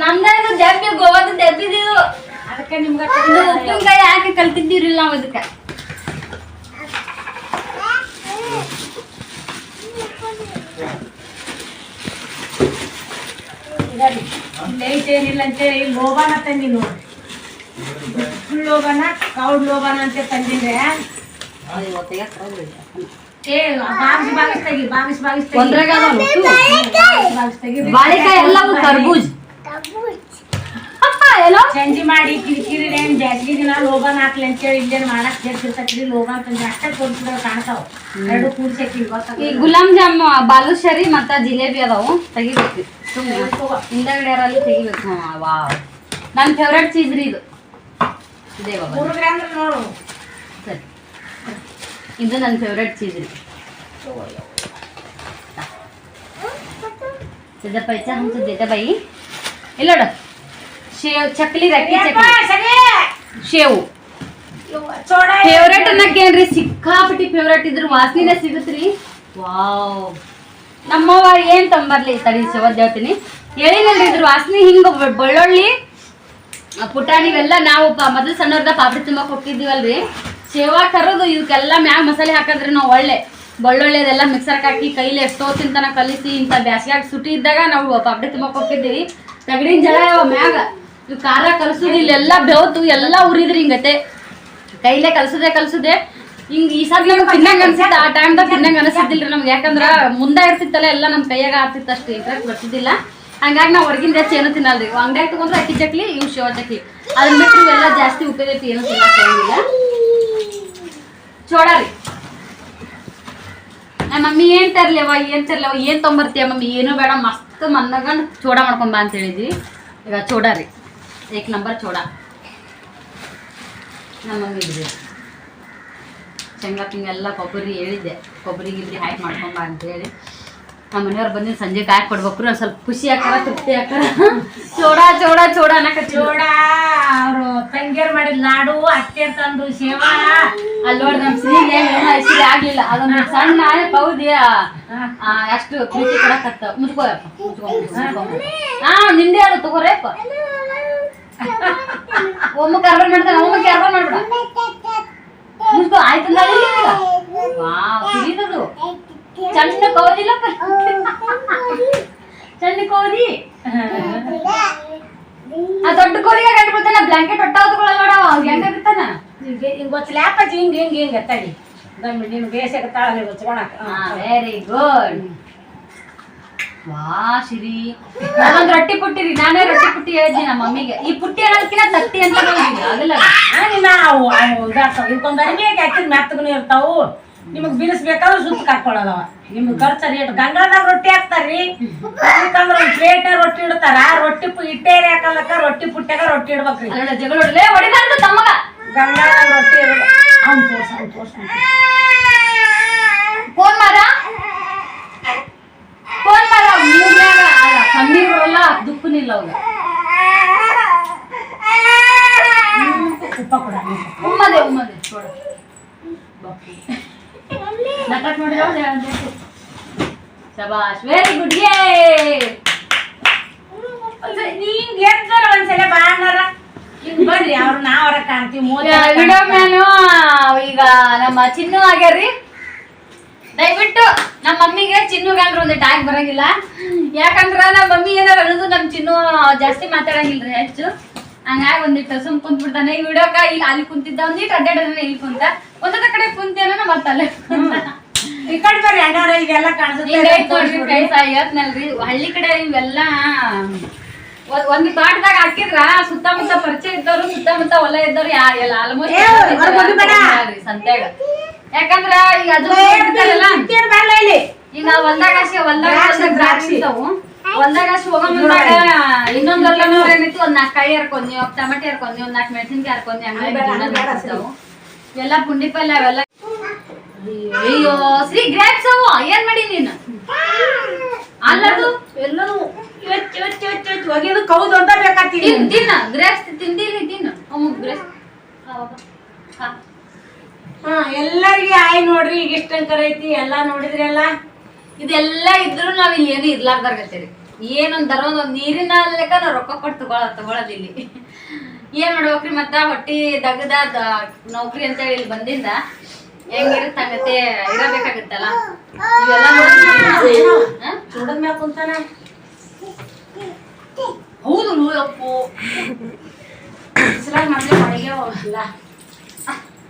ನಮ್ದು ದೆಬ್ಬಿ ಗೋವಾದ ದೆಬ್ಬಿದೀವು ಅದಕ್ಕೆ ನಿಮ್ಗೆ ಉಪ್ಪಿನಕಾಯಿ ಹಾಕಿ ಕಲ್ತಿದ್ದೀವ್ರಿಲ್ಲ ನಾವು ಅದಕ್ಕೆ. ಲೈಟ್ ಏನಿಲ್ಲ ಅಂತೇಳಿ ಗೋವಾನ ತಂದಿ ಫುಲ್ ಲೋಬಾನ ಕೌಡ್ ಲೋಬನ ಅಂತ ತಂದಿದ್ರೆ? ಬಾಳೆಕಾಯಿ ಎಲ್ಲವೂ ಚಂಜಿ ಮಾಡಿ ಕಿರಿಕಿರಿ ಏನ್ ಬ್ಯಾಸ್ಗಿ ದಿನ ಲೋಬಾನ್ ಹಾಕ್ಲಿ ಅಂತೇಳಿ ಇಲ್ಲೇನ್ ಮಾಡಕ್ ಸೇರ್ಸಿರ್ತೈತ್ರಿ. ಲೋಬಾನ್ ತಂದಿ ಅಷ್ಟೇ ತೋರಿಸಿದ್ರೆ ಕಾಣ್ತಾವ. ಎರಡು ಕೂಡ್ಸಕ್ಕೆ ಈ ಗುಲಾಬ್ ಜಾಮ್ ಬಾಲುಶರಿ ಮತ್ತ ಜಿಲೇಬಿ ಅದಾವು. ತೆಗಿಬೇಕು ಸುಮ್ಮನೆ ಹಿಂದಗಡೆ ಯಾರಲ್ಲಿ ತೆಗಿಬೇಕು ವಾವ್. ನನ್ನ ಫೇವ್ರೆಟ್ ಚೀಸ್ ರೀ ಇದು. ಸರಿ. ಇದು ನನ್ನ ಫೇವ್ರೆಟ್ ಚೀಸ್ ರೀ ಸಿದ್ದಪ್ಪ ಇಚ್ಚ ಹಂಚು ಬೈ. ಇಲ್ಲೋಡ ಶೇವ್. ಚಕ್ಲಿ ರಕ್ಕಿ ಚಕ್ಲಿ ಶೇವು ಫೇವ್ರೇಟ್ ಅನ್ನಕ್ಕೇನ್ರಿ ಸಿಕ್ಕಾಪಟ್ಟಿ ಫೇವ್ರೆಟ್ ಇದ್ರ ವಾಸನೆ ಸಿಗುತ್ತೀ ವಾವ್. ನಮ್ಮವ್ವ ಏನ್ ತಂಬರ್ಲಿ ತಡಿ ಶಿವ ಹೇಳ್ತೀನಿ. ಹೇಳಿನಲ್ರಿ ಇದ್ರ ವಾಸನೆ ಹಿಂಗ ಬಳ್ಳೊಳ್ಳಿ ಆ ಪುಟಾಣಿ ಇವೆಲ್ಲ ನಾವು ಮೊದಲು ಸಣ್ಣವ್ರದ ಪಾಪಡಿ ತುಂಬ ಕೊಟ್ಟಿದ್ದೀವಲ್ರಿ. ಶೇವಾ ಕರೋದು ಇವಕ್ಕೆಲ್ಲ ಮ್ಯಾಗ ಮಸಾಲೆ ಹಾಕಿದ್ರೆ ನಾವು ಒಳ್ಳೆ. ಬಳ್ಳೊಳ್ಳೆದೆಲ್ಲ ಮಿಕ್ಸರ್ಗೆ ಮಿಕ್ಸರ್ ಹಾಕಿ ಕೈಲಿ ಎಷ್ಟೋ ತಿಂತನ ಕಲಿಸಿ ಇಂಥ ಬ್ಯಾಸಿಗೆ ಸುಟಿ ಇದ್ದಾಗ ನಾವು ಪಾಪಡಿ ತುಂಬ ಕೊಟ್ಟಿದ್ದೀವಿ. ತಗಡಿನ ಜಳ ಮ್ಯಾಗ. ಇವು ಖಾರ ಕಲಸೋದು ಇಲ್ಲೆಲ್ಲ ಬೆವತು, ಎಲ್ಲ ಉರಿದ್ರಿ ಹಿಂಗತೆ. ಕೈಲೇ ಕಲಸದೆ ಕಲಸದೆ. ಹಿಂಗೆ ಈ ಸಲ ನಮ್ಗೆ ತಿನ್ನಂಗ ಅನ್ಸಿತ್ತ ಆ ಟೈಮ್ದಾಗ ತಿನ್ನಂಗ ರೀ ನಮ್ಗೆ. ಯಾಕಂದ್ರೆ ಮುಂದೆ ಇರ್ತಿತ್ತಲ್ಲ, ಎಲ್ಲ ನಮ್ಮ ಕೈಯಾಗ ಆಗ್ತಿತ್ತು ಅಷ್ಟು ಇಂಟ್ರೆಸ್ಟ್ ಬರ್ತಿದ್ದಿಲ್ಲ. ಹಂಗಾಗಿ ನಾವು ಹೊರಗಿನ ಜಾಸ್ತಿ ಏನೂ ತಿನ್ನಲ್ರಿ. ಅಂಗಡಿಯಾಗ ತಗೊಂಡ್ರೆ ಅಕ್ಕಿ ಚಕ್ಲಿ, ಇವು ಶಿವ ಚಕ್ಲಿ. ಅದನ್ನ ಬಿಟ್ಟು ಇವೆಲ್ಲ ಜಾಸ್ತಿ ಉಪಯೋಗೈತಿ ಏನು ತಿನ್ನಿಲ್ಲ ಚೋಡಾರಿ ಚೋಡ ರೀ. ನಮ್ಮ ಮಮ್ಮಿ ಏನ್ ತರ್ಲಿವ ಏನ್ ತರ್ಲಿವ ಏನ್ ತೊಂಬರ್ತೀಯ ಮಮ್ಮಿ? ಏನು ಬೇಡ, ಮಸ್ತ್ ಮನ್ನಗಂಡ್ ಚೋಡ ಮಾಡ್ಕೊಂಬ ಅಂತ ಹೇಳಿದ್ವಿ ಈಗ ಚೋಡಾರಿ ರೀ. ಏಕ್ ನಂಬರ್ ಚೋಡ ನಮ್ಮ ಮಮ್ಮಿ ಇದ್ರಿ. ಶೇಂಗಾ ತಿಂಗೆಲ್ಲ ಕೊಬ್ಬರಿ ಹೇಳಿದ್ದೆ. ಕೊಬ್ಬರಿ, ಗಿಬ್ಬರಿ ಹಾಕಿ ಮಾಡ್ಕೊಂಬ ಅಂತ ಹೇಳಿ ನಮ್ಮ ಮನೆಯವ್ರು ಬಂದಿನ ಸಂಜೆ ಕಾಯಿ ಕೊಡ್ಬೇಕು ಒಂದ್ ಸ್ವಲ್ಪ ಖುಷಿ ಆಕಾರ ತೃಪ್ತಿ ಆಕಾರ ಚೋಡ ಚೋಡ ಚೋಡ ಅನ್ನಕ ಚೋಡ ಅವರು ತಂಗಿಯರ್ ಮಾಡಿದ ಲಾಡು ಅತ್ತೆ ತಂದು ಸೇವಾ. ಅಲ್ಲಿ ನೋಡಿ ನಮ್ಮ ಸಿಹಿಗೆ ಆಗ್ಲಿಲ್ಲ. ಅದೊಂದು ಸಣ್ಣ ಪೌದಿ ಅಷ್ಟು ಪ್ರೀತಿ ಕೊಡಕತ್ತ. ಮುಚ್ಕೋಯಪ್ಪ ಮುಚ್ಕೊ ಮುಚ್ಕೊ, ಮುಚ್ಕೊ. ಹಾ ನಿಂದೆ ಅದು ತಗೋರೇಪ್ಪ ಒಮ್ಮ ಕರ್ಬನ್ ಮಾಡ್ತಾನೆ ಒಮ್ಮ ಕರ್ಬನ್ ಮಾಡ್ಬಿಡ. ಮುಚ್ಕೋ ಆಯ್ತು ವಾವ್ ಸಿರಿದದು ಕೋದಿಲ್ಲ ಚಂದ ಕೋದಿ ಆ ದೊಡ್ಡ ಕೋದಿಗೆ ಕಟ್ಬಿಡ್ತಾನ ಬ್ಲಾಂಕೆಟ್ ಒಟ್ಟ ಹೊತ್ಕೊಳ್ಳಲ್ಲ ನೋಡ ಅವ್ರಿಗೆ ಹೆಂಗಾಗುತ್ತಾನ ಹಿಂಗೆ ಹಿಂಗ್ ಗೊತ್ತಲ್ಯಾಪಜ್ಜಿ ಹಿಂಗ್ ಹಿಂಗ್ ಹಿಂಗ ತಡಿ ಗಮ್ಮಿ ನಿನ್ ಬೇಸಕ್ಕೆ ತಾಳಲ್ಲಿ ಗೊಚ್ಕೊಳಕ ವೆರಿ ಗುಡ್ ವಾ ಶಿರಿ. ನಾನೊಂದ್ ರೊಟ್ಟಿ ಪುಟ್ಟಿರಿ ನಾನೇ ರೊಟ್ಟಿ ಪುಟ್ಟಿ ಹೇಳಿದ್ನಿ ನಮ್ಮ ಮಮ್ಮಿಗೆ. ಈ ಪುಟ್ಟಿ ಅನ್ನೋದಕ್ಕಿಂತ ತಟ್ಟಿ ಅಂತ ಹೇಳಿದ್ವಿ ಅದಲ್ಲ ನಾನು ಅರಿಮೆಗೆ ಹಾಕಿದ್ ಮ್ಯಾತ್ಗೂ ಇರ್ತಾವು. ನಿಮಗ್ ಬಿಡಿಸ್ಬೇಕಾದ್ರೆ ಸುತ್ತ ಹಾಕೊಳ್ಳೋದವ ನಿಮ್ಗೆ ಖರ್ಚು ರೇಟ್ ಗಂಗಾದಾಗ ರೊಟ್ಟಿ ಹಾಕ್ತಾರ್ರಿ. ಯಾಕಂದ್ರೆ ಒಂದು ಪ್ಲೇಟ್ ರೊಟ್ಟಿ ಇಡ್ತಾರ. ರೊಟ್ಟಿ ಪು ಇಟ್ಟೇರಿ ಹಾಕಲಕ್ಕ ರೊಟ್ಟಿ ಪುಟ್ಟ್ಯಾಗ ರೊಟ್ಟಿ ಇಡ್ಬೇಕ್ರಿ. ಗಂಗಾದಾಗ ರೊಟ್ಟಿ ಅವ್ನು ತೋರ್ಸ ಅವ್ನು ತೋರ್ಸ ಫೋನ್ ಮಾರ ಫೋನ್ ಮಾರ ಮೂಗ್ಯಾಗ ಅಲ್ಲ ಕಮ್ಮಿ ಬರಲ್ಲ ದುಪ್ಪನಿಲ್ಲ ಅವಾಗ ತುಪ್ಪ ಕೊಡ ಉಮ್ಮದೆ ಉಮ್ಮದೆ. ನೋಡ ನಟಕ್ ಶಬಾಷ್ ವೆರಿ ಗುಡ್ ಯೇ ನೀಂಗ್ ಎದ್ದಾರ ಒಂದ್ಸಲ ಬಾಣರ ಹಿಂಗ್ ಬರ್ರಿ ಅವ್ರು ನಾವರ ಕಾಣ್ತೀವಿ ಮೋದಿ ವಿಡಿಯೋ ಮ್ಯಾನು ಈಗ ನಮ್ಮ ಚಿನ್ನು ಆಗ್ಯಾರ್ರಿ. ದಯವಿಟ್ಟು ನಮ್ಮ ಮಮ್ಮಿಗೆ ಚಿನ್ನು ಅಂದ್ರೆ ಒಂದು ಟ್ಯಾಗ್ ಬರಂಗಿಲ್ಲ. ಯಾಕಂದ್ರ ನಮ್ಮ ಮಮ್ಮಿ ಏನಾರ ಅನ್ನೋದು ನಮ್ಮ ಚಿನ್ನು ಜಾಸ್ತಿ ಮಾತಾಡಂಗಿಲ್ರಿ ಹೆಚ್ಚು. ಹಂಗಾಗಿ ಒಂದಿಟ್ಟು ಸುಮ್ ಕುಂತ್ ಬಿಡ್ತಾನೆ ಈ ವಿಡಿಯೋಕ ಈಗ ಅಲ್ಲಿ ಕುಂತಿದ್ದ ಒಂದಿಟ್ಟು ಅಡ್ಡಾಡೋದನ್ನ ಇಲ್ಲಿ ಕುಂತ. ಒಂದೊಂದ ಕಡೆ ಕುಂತೇನ ಮತ್ತಲ್ಲೇ ಈ ಕಡೆ ಬರ್ರಿ ಕಾಣಿಸುತ್ತೆ ಹಳ್ಳಿ ಕಡೆ ಇವೆಲ್ಲ ಒಂದ್- ಪಾಟದಾಗ ತೋಟದಾಗ ಹಾಕಿದ್ರ ಸುತ್ತಮುತ್ತ ಪರಿಚಯ ಇದ್ದವ್ರು ಸುತ್ತಮುತ್ತ ಹೊಲ ಇದ್ದವ್ರು ಯಾರಿಲ್ಲ ಎಲ್ಲ. ಆಲ್ಮೋಸ್ಟ್ ಸಂತ್ಯಾಗ ಯಾಕಂದ್ರ ಈಗ ಅದು ಇಲ್ಲಿ? ಈಗ ಹೊಲ್ದಾಗ ಹೊಲ್ದಾಗ ದ್ರಾಕ್ಷಿ. ಇರ್ತಾವು. ಹೊಲ್ದಾಗ ಹೋಗೋ ಮುಂದಾಗ ಇನ್ನೊಂದ್ ಹೊಲ ಏನೈತಿ ಒಂದ್ ನಾಲ್ಕು ಕಾಯಿ ಹರ್ಕೊಂಡಿ ಒಂದ್ ಟಮಟೆ ಹರ್ಕೊಂಡಿ ಒಂದ್ ನಾಲ್ಕು ಮೆಣಸಿನ್ಕಾಯಿ ಹರ್ಕೊಂಡಿ ಗಿಡ ಎಲ್ಲ ಪುಂಡಿ ಪಲ್ಯ ಅವೆಲ್ಲ ಅಯ್ಯೋ ಶ್ರೀ ಗ್ರೇಪ್ಸ್ ಅವು ಏನ್ ಮಾಡಿ ನೀನು? ಅಲ್ಲದು ಎಲ್ಲರೂ ಒಗೆದು ಅಂತ ಬೇಕಾಗ್ತೀವಿ ತಿನ್ ತಿನ್ನ ಗ್ರೇಪ್ಸ್ ತಿಂದಿಲ್ಲ ತಿನ್ನು. ಅಮ್ಮ ಗ್ರೇಪ್ಸ್. ಹಾ ಎಲ್ಲರಿಗೆ ಆಯ್ ನೋಡ್ರಿ ಈಗ ಇಷ್ಟ ಐತಿ ಎಲ್ಲಾ ನೋಡಿದ್ರಲ್ಲ ಇದೆಲ್ಲ ಇದ್ರು ನಾವ್ ಇಲ್ಲಿ ಏನು ಇರ್ಲಾರ್ದಾಗತ್ತೀರಿ ಏನೊಂದ್ ದರ ಒಂದ್ ನೀರಿನ ಲೆಕ್ಕ ನಾವ್ ರೊಕ್ಕ ಕೊಟ್ಟು ತಗೊಳ ತಗೊಳೋದ್ ಇಲ್ಲಿ. ಏನ್ ಮಾಡ್ಬೇಕ್ರಿ ಮತ್ತ ಹೊಟ್ಟಿ ದಗದ ನೌಕರಿ ಅಂತ ಹೇಳಿ ಇಲ್ಲಿ ಬಂದಿಂದ ಹೆಂಗಿರುತ್ತೆ ಹಂಗತೆ ಇರಬೇಕಾಗತ್ತಲ್ಲ. ಇವೆಲ್ಲ? ನೋಡದ್ ಮ್ಯಾಲ ಕುಂತಾನ ಹೌದು ಅಪ್ಪು ಬಿಸಿಲಾಗ ಮೊದ್ಲೇ ಹೋಗಿಲ್ಲ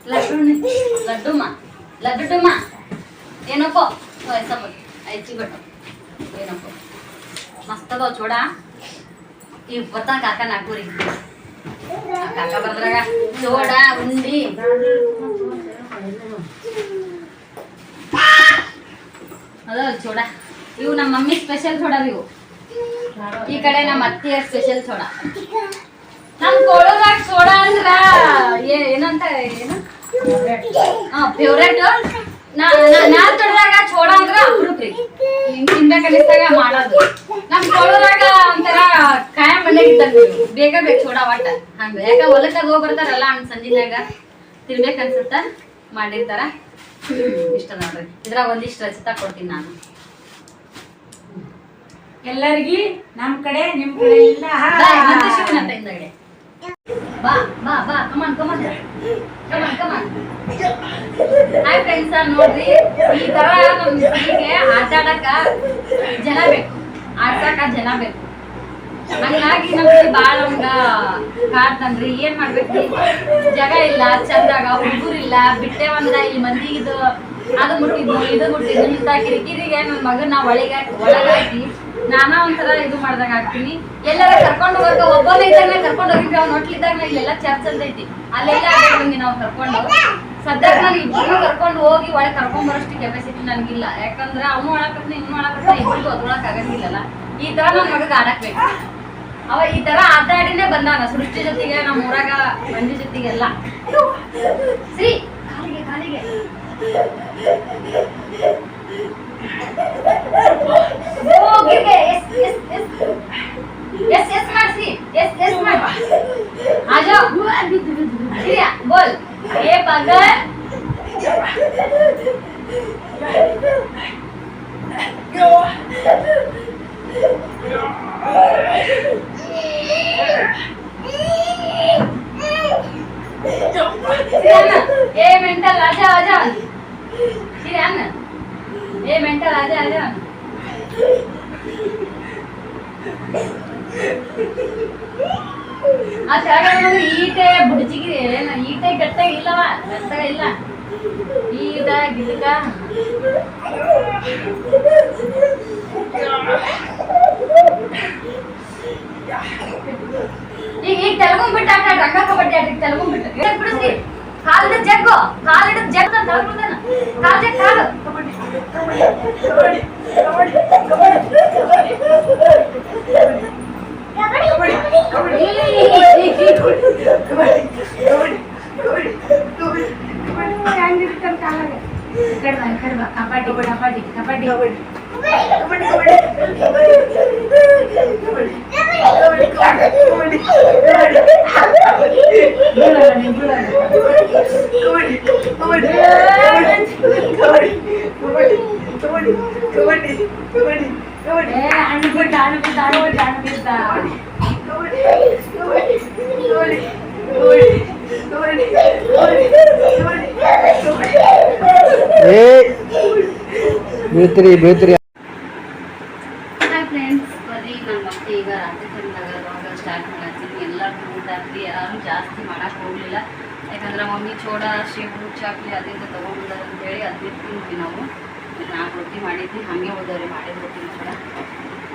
ಲಡ್ಡು ಲಡ್ಡುಮ್ಮ ಲಡ್ಡುಮ್ಮ ಏನಪ್ಪ ವಯಸ್ಸಮ್ಮ ಐಚಿ ಬಿಟ್ಟು ಏನಪ್ಪೋ? ಮಸ್ತ್ ಅದಾವ ಚೋಡ ಈಗ ಬರ್ತಾನ ಕಾಕ ನಾಲ್ಕೂರಿ ಕಾಕ ಬರ್ದ್ರಾಗ ಚೋಡ ಉಂಡಿ ಅದಾವ ಚೋಡ ಇವು ನಮ್ಮ ಮಮ್ಮಿ ಸ್ಪೆಷಲ್ ಚೋಡ ಇವು ಈ ಕಡೆ ನಮ್ಮ ಅತ್ತಿಯ ಸ್ಪೆಷಲ್ ಚೋಡ ನಮ್ ಕೊಳದಾಗ ಸೋಡಾ ಅಂದ್ರ ಏ- ಏನಂತ ಏನು ಹಾ ಫೇವ್ರೇಟ್ ನಾ ತೊಡ್ದಾಗ ಚೋಡ ಅಂದ್ರ ಅಪರೂಪ ರೀ ಹಿಂಗ್ ಮಾಡೋದು. ನಮ್ ಕೊಳದಾಗ ಒಂಥರ ಕಾಯಂ ಮನೆಗೆ ಇದ್ದಂಗ ಬೇಗ ಬೇಕು ಚೋಡ ಒಟ್ಟ. ಹಂಗ. ಯಾಕ ಹೊಲಕ್ಕ ಹೋಗಿ ಬರ್ತಾರಲ್ಲ ಹಂಗ ಸಂಜಿನಾಗ ತಿನ್ಬೇಕು ಅನ್ಸುತ್ತ? ಮಾಡಿರ್ತಾರ? ಇಷ್ಟ ನೋಡ್ರಿ. ಇದ್ರಾಗ ಒಂದಿಷ್ಟು ರಚಿತ ಕೊಡ್ತೀನಿ ನಾನು. ಎಲ್ಲರಿಗಿ ನಮ್ ಕಡೆ ನಿಮ್ ಕಡೆ ಇಲ್ಲ ಬಾ, ಬಾ ಬಾ come on come on come on come on hi friends ನೋಡ್ರಿ ಈ ತರ ನಮ್ ಮನೆಗೆ ಆಟ ಜನ ಬೇಕು. ಆಡ್ಸಕ ಜನ ಬೇಕು. ಹಂಗಾಗಿ ನಮ್ಗೆ ಬಾಳ ಹಂಗ ಕಾಡ್ತನ್ರಿ ಏನ್ ಮಾಡ್ಬೇಕು? ಜಗ ಇಲ್ಲ ಚಂದಾಗ ಹುಡುಗರಿಲ್ಲ ಬಿಟ್ಟೆ ಒಂದ ಇಲ್ಲಿ ಇದು ಅದು ಮುಟ್ಟಿದ್ದು ಇದು ಮುಟ್ಟಿದ್ದು ಇಂಥ ಕಿರಿಕಿರಿಗೆ ನನ್ನ ಮಗನ ಒಳಗೆ ಒಳಗಾಕಿ ನಾನಾ ಒಂಥರ ಇದು ಮಾಡ್ದಾಗ ಆಗ್ತೀನಿ. ಎಲ್ಲಾರ ಕರ್ಕೊಂಡು ಹೋಗಕ್ಕ ಒಬ್ಬನೇ ಇದ್ದಾಗ ಕರ್ಕೊಂಡು ಹೋಗಿದ್ವಿ, ಅವ್ನು ಹೊಟ್ಲಿದ್ದಾಗ ಇಲ್ಲೆಲ್ಲ ಚರ್ಚ್ ಅಂತ ಐತಿ ಅಲ್ಲೆಲ್ಲ ಬಂದಿ ನಾವು ಕರ್ಕೊಂಡು? ಸದ್ಯಕ್ಕೆ ನಾನು ಇಬ್ಬರು ಕರ್ಕೊಂಡು ಹೋಗಿ ಒಳಗೆ ಕರ್ಕೊಂಡ್ ಬರೋಷ್ಟು ಕೆಪಾಸಿಟಿ ನನಗಿಲ್ಲ. ಯಾಕಂದ್ರೆ ಅವನು ಒಳಕತ್ನ ಇನ್ನು ಒಳಕತ್ನ ಇಬ್ಬರಿಗೂ ಒದ್ರೊಳಕ್ ಆಗಂಗಿಲ್ಲಲ್ಲ. ಈ ತರ ನನ್ನ ಮಗಗ ಆಡಕ್ಬೇಕು. ಅವ ಈ ತರ ಆಟ ಆಡಿನೇ ಬಂದಾನ, ಸೃಷ್ಟಿ ಜೊತೆಗೆ ನಮ್ಮ ಊರಾಗ ಮಂಜು ಜೊತೆಗೆಲ್ಲ. ಶ್ರೀ, ಕಾಲಿಗೆ ಕಾಲಿಗೆ. वो गिर गए yes yes yes yes yes मार सी यस यस मार आ जाओ। क्रिया बोल। ए पागल। ए मेंटल आजा आजा श्री राम ఏమంటారు అదే అదే ಆ ಕೆಳಗಡೆ ಈಟೆ ಬುಡಚಿಗೆ ಏನ ಈಟೆ ಗಟ್ಟಾಗ ಇಲ್ಲವ ಗಟ್ಟಾಗ ಇಲ್ಲ ಈಟ ಗಿಲ್ಕ ಈಗ ಈಗ ತೆಲುಗು ಬಿಟ್ಟು ಆಟ ರಂಗ ಕಬಡ್ಡಿ ಆಟ ಈಗ ತೆಲುಗು ಬಿಟ್ಟು ಬಿಡಿಸಿ ಕಾಲಿಡ ಜಗ್ಗು ಕಾಲಿಡ ಜಗ್ಗು ಅಂತ ಕಾಲು ಜಗ್ ಕಾಲು kabaddi Come on, come on. Kabaddi kabaddi ಏ ಹಣ್ಣು ಬಿಟ್ಟ ಹಣ್ಣು ಬಿಟ್ಟ ಹಣ್ಣು ಬಿಟ್ಟ ಹಣ್ಣು ಬಿಟ್ಟ ಏ ಬೀಳ್ತೀರಿ ಬೀಳ್ತೀರಿ ಹಾಯ್ ಫ್ರೆಂಡ್ಸ್ ಬರ್ರಿ ನನ್ನ ಮತ್ತೆ ಈಗ ರಾತ್ರಿ ಟೈಮ್ದಾಗ ಅವಾಗ ಸ್ಟಾರ್ಟ್ ಮಾಡತ್ತೀನಿ ಎಲ್ಲರೂ ಊಟ ಹಾಕ್ರಿ ಯಾರು ಜಾಸ್ತಿ ಮಾಡಕ್ಕೆ ಹೋಗಲಿಲ್ಲ ಯಾಕಂದ್ರೆ ಮಮ್ಮಿ ಚೋಡ ಶೇವು ಚಾಕ್ಲಿ ಅದಿಂದ ತೊಗೊಂಡ್ಬಂದಾರ ಅಂತೇಳಿ ಅದೇ ತಿಂದ್ವಿ ನಾವು ನಾಲ್ಕು ರೊಟ್ಟಿ ಮಾಡಿದ್ವಿ, ಹಾಗೆ ಹೋದವ್ರಿ ಮಾಡಿದ್ರು ಚೋಡ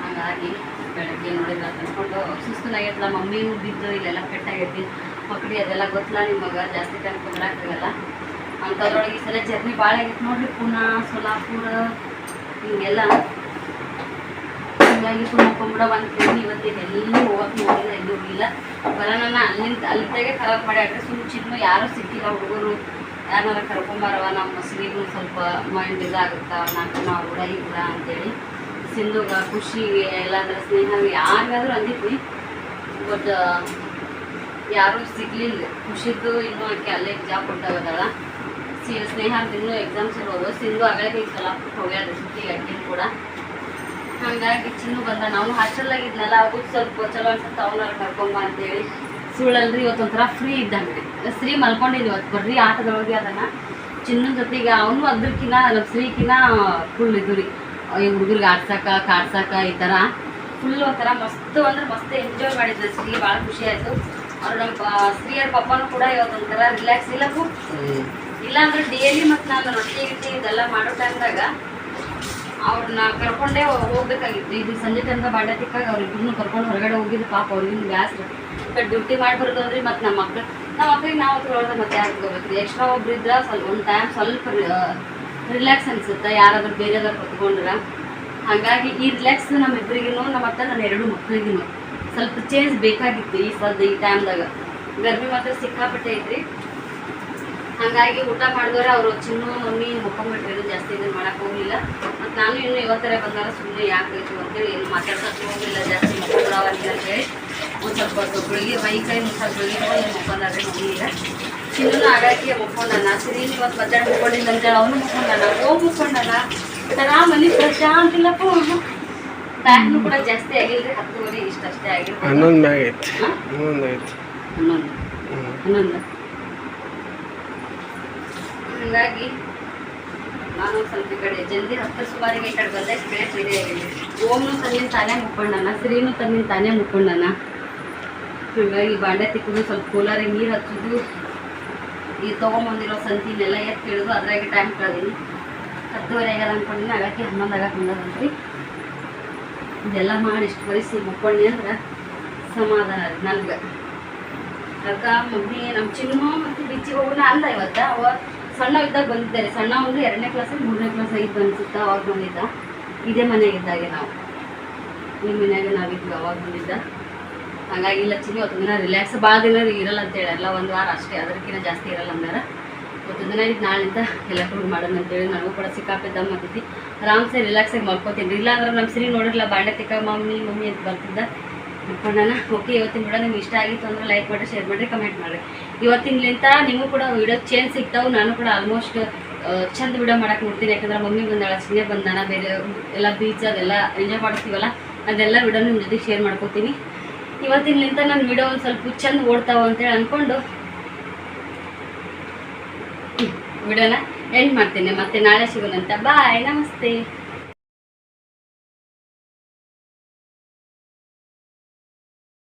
ಹಾಗಾಗಿ ಬೆಳಗ್ಗೆ ನೋಡಿದ್ರೆ ತಂದ್ಕೊಂಡು ಸುಸ್ತನಾಗೈತಲ್ಲ ಮಮ್ಮಿ ಬಿದ್ದು ಇಲ್ಲೆಲ್ಲ ಕೆಟ್ಟಾಗಿರ್ತೀನಿ ಮಕ್ಕಳು ಅದೆಲ್ಲ ಗೊತ್ತಿಲ್ಲ ನಿಮಗೆ, ಜಾಸ್ತಿ ಟೈಮ್ ಕುಂದ್ರಾಕಾಗಲ್ಲ ಅಂಥದ್ರೊಳಗೆ ಈ ಸಲ ಜರ್ನಿ ಭಾಳ ಆಗೈತೆ ನೋಡ್ರಿ, ಪುನಾ ಸೊಲಾಪುರ, ಹಿಂಗೆಲ್ಲ. ಹಿಂಗಾಗಿ ಕುಣ್ಕೊಂಬಿಡ ಒಂದು ಟ್ರೈನ್ ಇವತ್ತಿನ ಎಲ್ಲೂ ಹೋಗಕ್ಕೆ ನೋಡಿಲ್ಲ ಎಲ್ಲೂ ಹೋಗಿಲ್ಲ. ಬರೋಣ ಅಲ್ಲಿಂದ, ಅಲ್ಲಿದ್ದಾಗೆ ಖರಾಬ್ ಮಾಡಿ ಅಡ್ರೆಸ್ ಚಿನ್ನು ಯಾರೂ ಸಿಕ್ಕಿಲ್ಲ ಹುಡುಗರು. ಯಾರನ್ನಾರ ಕರ್ಕೊಂಬಾರವ ನಮ್ಮ ಮಸೀದಿಗೂ ಸ್ವಲ್ಪ ಮೈಂಡ್ ಇದಾಗುತ್ತಾ? ನಾವು ಕೂಡ ಈ ಕೂಡ ಅಂತೇಳಿ. ಸಿಂಧುಗ ಖುಷಿಗೆ ಇಲ್ಲಾಂದ್ರೆ ಸ್ನೇಹ, ಯಾರಿಗಾದ್ರೂ ಅಂದಿದ್ವಿ. ಬಟ್ ಯಾರೂ ಸಿಗ್ಲಿಲ್ಲ. ಖುಷಿದ್ದು ಇನ್ನೂ ಆಕೆ ಅಲ್ಲೇ ಜಾಬ್ ಕೊಟ್ಟಾಗದಲ್ಲ ಸಿ ಸ್ನೇಹ ಇನ್ನೂ ಎಕ್ಸಾಮ್ಸ್ ಇರೋದು ಸಿಂಧು ಆಗಲೇ ಈಗ ಕಲಾಪುರಕ್ಕೆ ಹೋಗ್ಯಾರ ಸುದ್ದಿಗೆ ಅಕ್ಕಿ ಕೂಡ. ಹಂಗಾಗಿ ಚಿನ್ನು ಬಂದ. ನಾವು ಹಾಸ್ಟೆಲ್ಲಾಗಿದ್ನಲ್ಲ ಅದು ಸ್ವಲ್ಪ ಚಲೋ ಅನ್ಸುತ್ತೆ. ಅವನಾರ ಕರ್ಕೊಂಬ ಅಂತೇಳಿ. ಸುಳ್ಳಲ್ರಿ ಇವತ್ತು ಒಂಥರ ಫ್ರೀ ಇದ್ದಂಗೆ. ಸ್ತ್ರೀ ಮಲ್ಕೊಂಡಿದ್ವಿ ಅದು ಬರ್ರಿ, ಆಟದೊಳಗೆ ಅದನ್ನ. ಚಿನ್ನದ ಜೊತೆಗೆ ಅವನು ಅದ್ರಕಿನ್ನ ನಮ್ಮ ಫುಲ್ ಇದು ರೀ. ಹುಡುಗರಿಗೆ ಆಡ್ಸಾಕ, ಕಾಡ್ಸಾಕ ಈ ಥರ ಫುಲ್ ಒಂಥರ ಮಸ್ತ್ ಅಂದ್ರೆ ಮಸ್ತ್ ಎಂಜಾಯ್ ಮಾಡಿದ್ರು ಸ್ತ್ರೀ ಭಾಳ ಖುಷಿ ಆಯಿತು. ಅವ್ರು ನಮ್ಮ ಸ್ತ್ರೀಯರ ಪಪ್ಪನೂ ಕೂಡ ಇವತ್ತು ಒಂಥರ ರಿಲ್ಯಾಕ್ಸ್ ಇಲ್ಲ ಇಲ್ಲಾಂದ್ರೆ ಇಲ್ಲ ಅಂದ್ರೆ ಡೈಲಿ ಮತ್ತು ನಾನು ರೊಟ್ಟಿ, ಗಿಟ್ಟಿ ಇದೆಲ್ಲ ಮಾಡೋ ಟೈಮ್ದಾಗ ಅವ್ರನ್ನ ಕರ್ಕೊಂಡೇ ಹೋಗ್ಬೇಕಾಗಿತ್ತು. ಇದು ಸಂಜೆ ಟೈಮ್ದಾಗ ಬಾಡ್ಯ ತಿಕ್ಕಾಗ ಕರ್ಕೊಂಡು ಹೊರಗಡೆ ಹೋಗಿದ್ದು ಪಾಪ ಅವ್ರಿಗಿನ ಬ್ಯಾಸ್ರ ಡ್ಯೂಟಿ ಮಾಡ್ಬಾರ್ದು ಅಂದ್ರೆ ಮತ್ತೆ ನಮ್ಮ ಮಕ್ಳು ನಮ್ಮ ಮಕ್ಳಿಗೆ ನಾವು ಅದ್ರೊಳಗೆ ಮತ್ತೆ ಯಾರು ಹೋಗ್ಬೇಕು ಎಕ್ಸ್ಟ್ರಾ ಒಬ್ರು ಇದ್ರೆ ಸ್ವಲ್ಪ ಒಂದು ಟೈಮ್ ಸ್ವಲ್ಪ ರಿಲ್ಯಾಕ್ಸ್ ಅನ್ಸುತ್ತೆ ಯಾರಾದ್ರೂ ಬೇರೆದವ್ರು ಕುತ್ಕೊಂಡ್ರೆ ಹಾಗಾಗಿ ಈ ರಿಲ್ಯಾಕ್ಸ್ ನಮ್ಮಿಬ್ಬರಿಗೂ ನಮ್ಮ ಮತ್ತೆ ನನ್ನ ಎರಡು ಮಕ್ಳಿಗೂ ಸ್ವಲ್ಪ ಚೇಂಜ್ ಬೇಕಾಗಿತ್ತು ಈ ಸದ್ ಈ ಟೈಮ್ದಾಗ ಗರ್ಮಿ ಮಾತ್ರ ಸಿಕ್ಕಾಪಟ್ಟೆ ಐತ್ರಿ. ಹಾಗಾಗಿ ಊಟ ಮಾಡಿದವ್ರೆ ಅವರು ಚಿನ್ನು, ಮಮ್ಮಿ ಮುಖಂಬಿಟ್ರು ಜಾಸ್ತಿ ಇದನ್ನು ಮಾಡಕ್ ಹೋಗ್ಲಿಲ್ಲ. ಮತ್ತು ನಾನು ಇನ್ನು ಇವತ್ತರ ಬಂದಾಗ ಸುಮ್ಮನೆ ಯಾಕೆ ಅಂತೇಳಿ ಏನು ಮಾತಾಡ್ಸಕ್ಕೆ ಹೋಗಿಲ್ಲ ಜಾಸ್ತಿ ಮುಖಂಬಿಡವ ಅಂತೇಳಿ. ಒಂದು ಸ್ವಲ್ಪ ಹೊತ್ತು ಗುಳಿಗೆ ಮೈ ಕೈ ಮುಖ ಗುಳಿಗೆ ತಗೊಂಡು ಮುಕ್ಕೊಂಡ್ರೆ ಮಮ್ಮಿ ಈಗ ಚಿನ್ನೂ ಆಗಾಕಿ ಮುಕ್ಕೊಂಡನ ಸಿರಿ ಇವತ್ತು ಮಧ್ಯಾಹ್ನ ಮುಕ್ಕೊಂಡಿಲ್ಲ ಅಂತೇಳಿ ಅವನು ಮುಕ್ಕೊಂಡನ ಓ ಮುಕ್ಕೊಂಡನ ತರ ಮನೆ ಪ್ರಶಾಂತ್ ಇಲ್ಲಪ್ಪ ಟೈಮ್ನು ಕೂಡ ಜಾಸ್ತಿ ಆಗಿಲ್ರಿ ಹತ್ತುವರೆ ಇಷ್ಟಷ್ಟೇ ಆಗಿರ್ಬೋದು ಹನ್ನೊಂದು. ಹನ್ನೊಂದು. ಹಂಗಾಗಿ ನಾನು ಸ್ವಲ್ಪ ಕಡೆ ಜಲ್ದಿ ಹತ್ತು ಸುಮಾರಿಗೆ ಈ ಕಡೆ ಬಂದೆ ಬೆಳೆ ಸೀರೆ ಓಮ್ನು ತನ್ನಿಂದ ತಾನೇ ಮುಕ್ಕೊಂಡನ ಸ್ತ್ರೀನು ತನ್ನಿಂದ ತಾನೇ ಮುಕ್ಕೊಂಡನ ಹಾಗಾಗಿ ಬಾಂಡೆ ತಿಕ್ಕೋದು ಸ್ವಲ್ಪ ಕೂಲರಿಗೆ ನೀರು ಹಚ್ಚೋದು ಈ ತೊಗೊಂಬಂದಿರೋ ಸಂತಿನೆಲ್ಲ ಎತ್ತಿ ಹಿಡಿದು ಅದ್ರಾಗೆ ಟೈಮ್ ಕಳೆದೀನಿ. ಹತ್ತುವರೆ ಆಗ್ಯದ ಅನ್ಕೊಂಡಿನಿ, ಆಗಕ್ಕೆ ಹನ್ನೊಂದು ಆಗಕ್ಕೆ ಬಂದದಲ್ರಿ ಇದೆಲ್ಲ ಮಾಡಿ ಇಷ್ಟು ಬರಿಸಿ ಮುಕ್ಕೊಂಡಿ ಅಂದ್ರೆ ಸಮಾಧಾನ ನನ್ಗೆ. ಅದಕ್ಕೆ ಮಮ್ಮಿ ನಮ್ಮ ಚಿನ್ನು ಮತ್ತು ಬಿಚ್ಚಿ ಹೋಗೋಣ ಅಲ್ಲ ಇವತ್ತ. ಅವ ಸಣ್ಣ ಇದ್ದಾಗ ಬಂದಿದ್ದಾರೆ. ಸಣ್ಣ ಒಂದು ಎರಡನೇ ಕ್ಲಾಸ್ ಮೂರನೇ ಕ್ಲಾಸ್ ಆಗಿದ್ದು ಅನಿಸುತ್ತೆ, ಅವಾಗ ಬಂದಿದ್ದ. ಇದೇ ಮನೆಯಾಗಿದ್ದಾಗೆ ನಾವು. ನಿಮ್ಮ ಮನೆಯಾಗೆ ನಾವಿದ್ವಿ, ಅವಾಗ ಬಂದಿದ್ದ. ಹಂಗಾಗಿ ಇಲ್ಲ ಅವತ್ತು ದಿನ ರಿಲ್ಯಾಕ್ಸ್ ಭಾಳ ದಿನ ಇರಲ್ಲ ಅಂತೇಳಿ ಎಲ್ಲ ಒಂದು ವಾರ ಅಷ್ಟೇ, ಅದಕ್ಕಿಂತ ಜಾಸ್ತಿ ಇರಲ್ಲ ಅಂದಾರ ಇವತ್ತು ದಿನ ಇದು ನಾಳಿಂದ ಎಲ್ಲ ಕೂಡ ಮಾಡೋಣ ಅಂತೇಳಿ ನನಗೂ ಕೂಡ ಸಿಕ್ಕಾಪೆ ದಮ್ ಆಗ್ತೈತಿ ಆರಾಮ್ಸೆ ರಿಲ್ಯಾಕ್ಸ್ ಆಗಿ ಮಾಡ್ಕೋತೀನಿ ಇಲ್ಲ ಅಂದ್ರೆ ನಮ್ಮ ಸಿರಿ ನೋಡಿರಲ್ಲ ಬಾಂಡೆ ತಿಕ್ಕ ಮಮ್ಮಿ ಮಮ್ಮಿ ಅಂತ ಬರ್ತಿದ್ದ. ಅನ್ಕೊಂಡಾನ ಓಕೆ, ಇವತ್ತಿನ ವಿಡಿಯೋ ನಿಮ್ಗೆ ಇಷ್ಟ ಆಗಿತ್ತು ಅಂದ್ರೆ ಲೈಕ್ ಮಾಡಿ ಶೇರ್ ಮಾಡಿ ಕಮೆಂಟ್ ಮಾಡಿರಿ. ಇವತ್ತಿನಲಿಂತ ನಿಮಗೂ ಕೂಡ ವಿಡಿಯೋ ಚೇಂಜ್ ಸಿಗ್ತಾವೆ. ನಾನು ಕೂಡ ಆಲ್ಮೋಸ್ಟ್ ಚಂದ ವಿಡಿಯೋ ಮಾಡಕ್ಕೆ ನೋಡ್ತೀನಿ. ಯಾಕಂದ್ರೆ ಮಮ್ಮಿ ಬಂದಾಳ ಸಿನೇ ಬಂದಾನ ಬೇರೆ ಎಲ್ಲ ಬೀಚ್ ಅದೆಲ್ಲ ಎಂಜಾಯ್ ಮಾಡ್ತೀವಲ್ಲ ಅದೆಲ್ಲ ವಿಡಿಯೋ ನಿಮ್ಮ ಜೊತೆ ಶೇರ್ ಮಾಡ್ಕೋತೀನಿ. ಇವತ್ತಿನಲಿಂತ ನಾನು ವಿಡಿಯೋ ಒಂದು ಸ್ವಲ್ಪ ಚಂದ ಓಡ್ತಾವ ಅಂತೇಳಿ ಅಂದ್ಕೊಂಡು ವಿಡಿಯೋನ ಎಂಡ್ ಮಾಡ್ತೀನಿ. ಮತ್ತೆ ನಾಳೆ ಸಿಗೋಣಂತ. ಬಾಯ್ ನಮಸ್ತೆ.